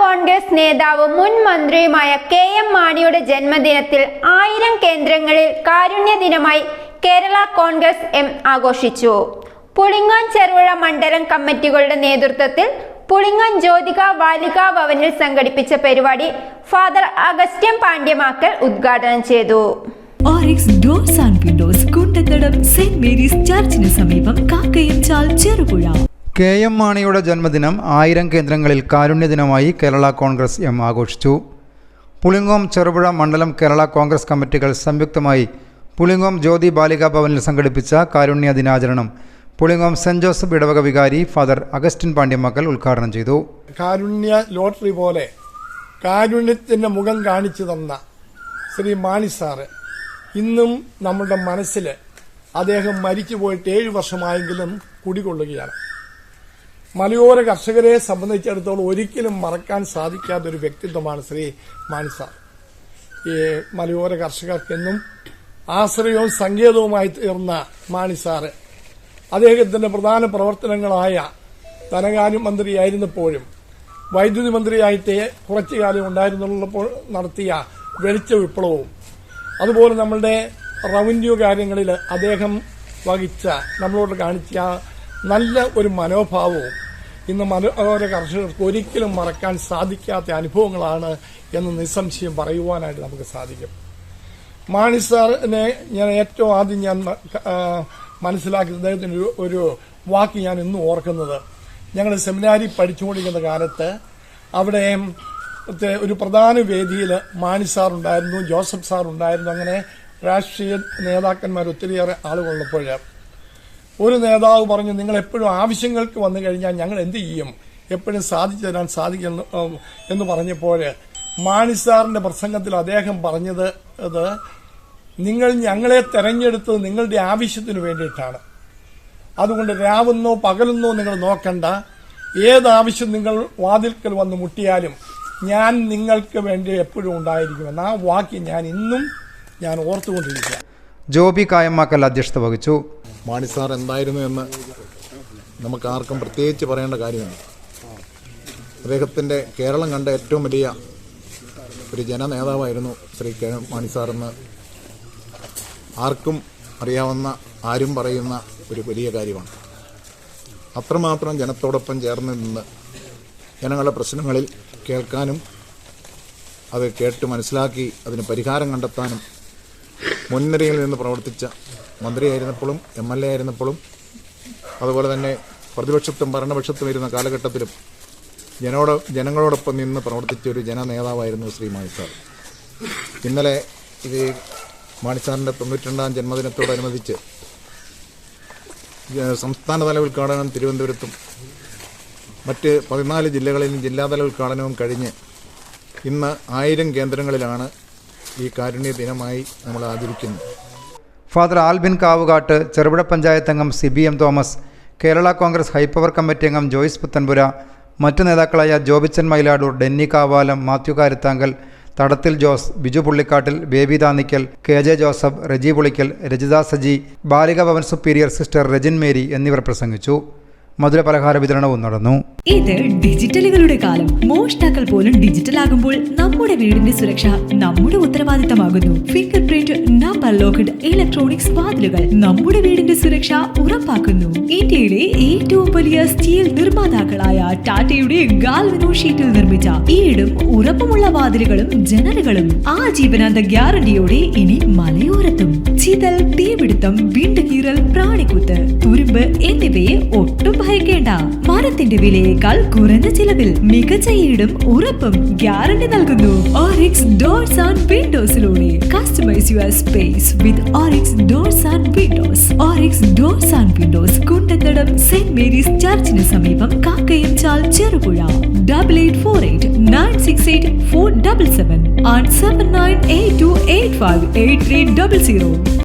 കോൺഗ്രസ് നേതാവും മുൻ മന്ത്രിയുമായ കെ എം മാണിയുടെ ജന്മദിനത്തിൽ ആയിരം കേന്ദ്രങ്ങളിൽ കാരുണ്യ ദിനമായി കേരള കോൺഗ്രസ് എം ആഘോഷിച്ചു. പുളിങ്ങാൻ ചെറുപുഴ മണ്ഡലം കമ്മിറ്റികളുടെ നേതൃത്വത്തിൽ പുളിങ്ങാൻ ജ്യോതിക ബാലികാ ഭവനിൽ സംഘടിപ്പിച്ച പരിപാടി ഫാദർ അഗസ്റ്റ്യൻ പാണ്ഡ്യമാക്കൽ ഉദ്ഘാടനം ചെയ്തു. Doors and windows Kundathadam Saint Mary's ചർച്ചിന് സമീപം കാക്കയം ചാൽ ചെറുപുഴ. കെ എം മാണിയുടെ ജന്മദിനം ആയിരം കേന്ദ്രങ്ങളിൽ കാരുണ്യ ദിനമായി കേരള കോൺഗ്രസ് എം ആഘോഷിച്ചു. പുളിങ്ങോം ചെറുപുഴ മണ്ഡലം കേരള കോൺഗ്രസ് കമ്മിറ്റികൾ സംയുക്തമായി പുളിങ്ങോം ജ്യോതി ബാലികാ ഭവനിൽ സംഘടിപ്പിച്ച കാരുണ്യ ദിനാചരണം പുളിങ്ങോം സെന്റ് ജോസഫ് ഇടവക വികാരി ഫാദർ അഗസ്റ്റിൻ പാണ്ഡ്യമക്കൽ ഉദ്ഘാടനം ചെയ്തു. കാരുണ്യ ലോട്ടറി പോലെ കാരുണ്യത്തിന്റെ മുഖം കാണിച്ചു തന്ന ശ്രീ മാണി സാറ് ഇന്നും നമ്മുടെ മനസ്സിൽ അദ്ദേഹം മരിച്ചു പോയിട്ട് ഏഴ് വർഷമായെങ്കിലും കുടികൊള്ളുകയാണ്. മലയോര കർഷകരെ സംബന്ധിച്ചിടത്തോളം ഒരിക്കലും മറക്കാൻ സാധിക്കാത്ത ഒരു വ്യക്തിത്വമാണ് ശ്രീ മാൻസാർ ഈ മലയോര കർഷകർക്കെന്നും ആശ്രയവും സങ്കേതവുമായി തീർന്ന മാണിസാറ് അദ്ദേഹത്തിന്റെ പ്രധാന പ്രവർത്തനങ്ങളായ ധനകാര്യ മന്ത്രിയായിരുന്നപ്പോഴും വൈദ്യുതി മന്ത്രിയായിട്ട് കുറച്ചു കാലം ഉണ്ടായിരുന്നുള്ളപ്പോൾ നടത്തിയ വെളിച്ച വിപ്ലവവും അതുപോലെ നമ്മളുടെ റവന്യൂ കാര്യങ്ങളിൽ അദ്ദേഹം വഹിച്ച നമ്മളോട് കാണിച്ച നല്ല ഒരു മനോഭാവവും ഇന്ന് മനോഹര കർഷകർക്ക് ഒരിക്കലും മറക്കാൻ സാധിക്കാത്ത അനുഭവങ്ങളാണ് എന്ന് നിസ്സംശയം പറയുവാനായിട്ട് നമുക്ക് സാധിക്കും. മാണി സാറിനെ ഞാൻ ഏറ്റവും ആദ്യം ഞാൻ മനസ്സിലാക്കി അദ്ദേഹത്തിന് ഒരു വാക്ക് ഞാൻ ഇന്നും ഓർക്കുന്നത്. ഞങ്ങൾ സെമിനാരി പഠിച്ചുകൊണ്ടിരിക്കുന്ന കാലത്ത് അവിടെ ഒരു പ്രധാന വേദിയിൽ മാണി സാർ ഉണ്ടായിരുന്നു ജോസഫ് സാറുണ്ടായിരുന്നു. അങ്ങനെ രാഷ്ട്രീയ നേതാക്കന്മാർ ഒത്തിരിയേറെ ആളുകളുള്ളപ്പോൾ ഒരു നേതാവ് പറഞ്ഞു നിങ്ങൾ എപ്പോഴും ആവശ്യങ്ങൾക്ക് വന്നു കഴിഞ്ഞാൽ ഞങ്ങൾ എന്ത് ചെയ്യും? എപ്പോഴും സാധിച്ചു തരാൻ സാധിക്കുന്നു എന്ന് പറഞ്ഞപ്പോൾ മാണി സാറിന്റെ പ്രസംഗത്തിൽ അദ്ദേഹം പറഞ്ഞത് അത് നിങ്ങൾ ഞങ്ങളെ തെരഞ്ഞെടുത്തത് നിങ്ങളുടെ ആവശ്യത്തിന് വേണ്ടിയിട്ടാണ്. അതുകൊണ്ട് രാവുന്നോ പകലെന്നോ നിങ്ങൾ നോക്കണ്ട. ഏതാവശ്യം നിങ്ങൾ വാതിൽക്കൽ വന്ന് മുട്ടിയാലും ഞാൻ നിങ്ങൾക്ക് വേണ്ടി എപ്പോഴും ഉണ്ടായിരിക്കുമെന്ന് ആ വാക്യം ഞാൻ ഇന്നും ഞാൻ ഓർത്തുകൊണ്ടിരിക്കുക ജോബി കായമ്മാക്കൽ അധ്യക്ഷത വഹിച്ചു. മാണി സാർ എന്തായിരുന്നു എന്ന് നമുക്ക് ആർക്കും പ്രത്യേകിച്ച് പറയേണ്ട കാര്യമാണ് അദ്ദേഹത്തിന്റെ കേരളം കണ്ട ഏറ്റവും വലിയ ഒരു ജനനേതാവായിരുന്നു ശ്രീ കെ മാണി സാർ എന്ന് ആർക്കും അറിയാവുന്ന ആരും പറയുന്ന ഒരു വലിയ കാര്യമാണ്. അത്രമാത്രം ജനത്തോടൊപ്പം ചേർന്ന് നിന്ന് ജനങ്ങളുടെ പ്രശ്നങ്ങളിൽ കേൾക്കാനും അത് കേട്ട് മനസ്സിലാക്കി അതിന് പരിഹാരം കണ്ടെത്താനും മുൻനിരയിൽ നിന്ന് പ്രവർത്തിച്ച മന്ത്രിയായിരുന്നപ്പോഴും എം എൽ എ ആയിരുന്നപ്പോഴും അതുപോലെ തന്നെ പ്രതിപക്ഷത്തും ഭരണപക്ഷത്തും ഇരുന്ന കാലഘട്ടത്തിലും ജനോട് ജനങ്ങളോടൊപ്പം നിന്ന് പ്രവർത്തിച്ച ഒരു ജനനേതാവായിരുന്നു ശ്രീ മാണിസാർ ഇന്നലെ ഇത് മാണി തൊണ്ണൂറ്റി തൊണ്ണൂറ്റിരണ്ടാം ജന്മദിനത്തോടനുബന്ധിച്ച് സംസ്ഥാനതല ഉദ്ഘാടനം തിരുവനന്തപുരത്തും മറ്റ് പതിനാല് ജില്ലകളിലും ജില്ലാതല ഉദ്ഘാടനവും കഴിഞ്ഞ് ഇന്ന് ആയിരം കേന്ദ്രങ്ങളിലാണ് ഈ കാരുണ്യ ദിനമായി നമ്മൾ ആചരിക്കുന്നത്. ഫാദർ ആൽബിൻ കാവുകാട്ട് ചെറുപുഴ പഞ്ചായത്ത് അംഗം Siby M Thomas Kerala Congress high power committee അംഗം ജോയിസ് പുത്തൻപുര മറ്റു നേതാക്കളായ Jobichan Mayiladoor Denny Kavalam Mathew Karuthankal Thadathil Jose Biju Pullikattil Baby Thannikkal K J Joseph Reji Pulickal Rajitha Saji Balika Bhavan superior sister Rajin Mary എന്നിവർ പ്രസംഗിച്ചു. മധുര പലഹാര വിതരണവും നടന്നു. ഇത് ഡിജിറ്റലുകളുടെ കാലം. മോഷ്ടാക്കൾ പോലും ഡിജിറ്റൽ ആകുമ്പോൾ നമ്മുടെ വീടിന്റെ സുരക്ഷ നമ്മുടെ ഉത്തരവാദിത്തമാകുന്നു. Finger print number locked electronics വാതിലുകൾ നമ്മുടെ വീടിന്റെ സുരക്ഷ ഉറപ്പാക്കുന്നു. ഇന്ത്യയിലെ ഏറ്റവും വലിയ സ്റ്റീൽ നിർമ്മാതാക്കളായ ടാറ്റയുടെ ഗാൽവനോ ഷീറ്റിൽ നിർമ്മിച്ച ഈടും ഉറപ്പുമുള്ള വാതിലുകളും ജനലുകളും ആ ജീവനാന്ത ഗ്യാരണ്ടിയോടെ ഇനി മലയോരത്തും. ചിതൽ തീപിടുത്തം വീണ്ടുകീറൽ പ്രാണിക്കുത്ത് തുരുമ്പ് എന്നിവയെ ഒട്ടും ഭയക്കേണ്ട. മരത്തിന്റെ വിലയേക്കാൾ കുറഞ്ഞ ചിലവിൽ മികച്ച ഈടും ഉറപ്പും ഗ്യാരണ്ടി നൽകുന്നു. Orix doors and വിൻഡോസിലൂടെ customise your space with Orix doors and windows Orix doors and windows Kundathadam saint Mary's ചർച്ചിന് സമീപം Kakkayam Chal Cherupuzha. Double eight four eight nine six eight four double seven and seven nine eight two eight five eight three double zero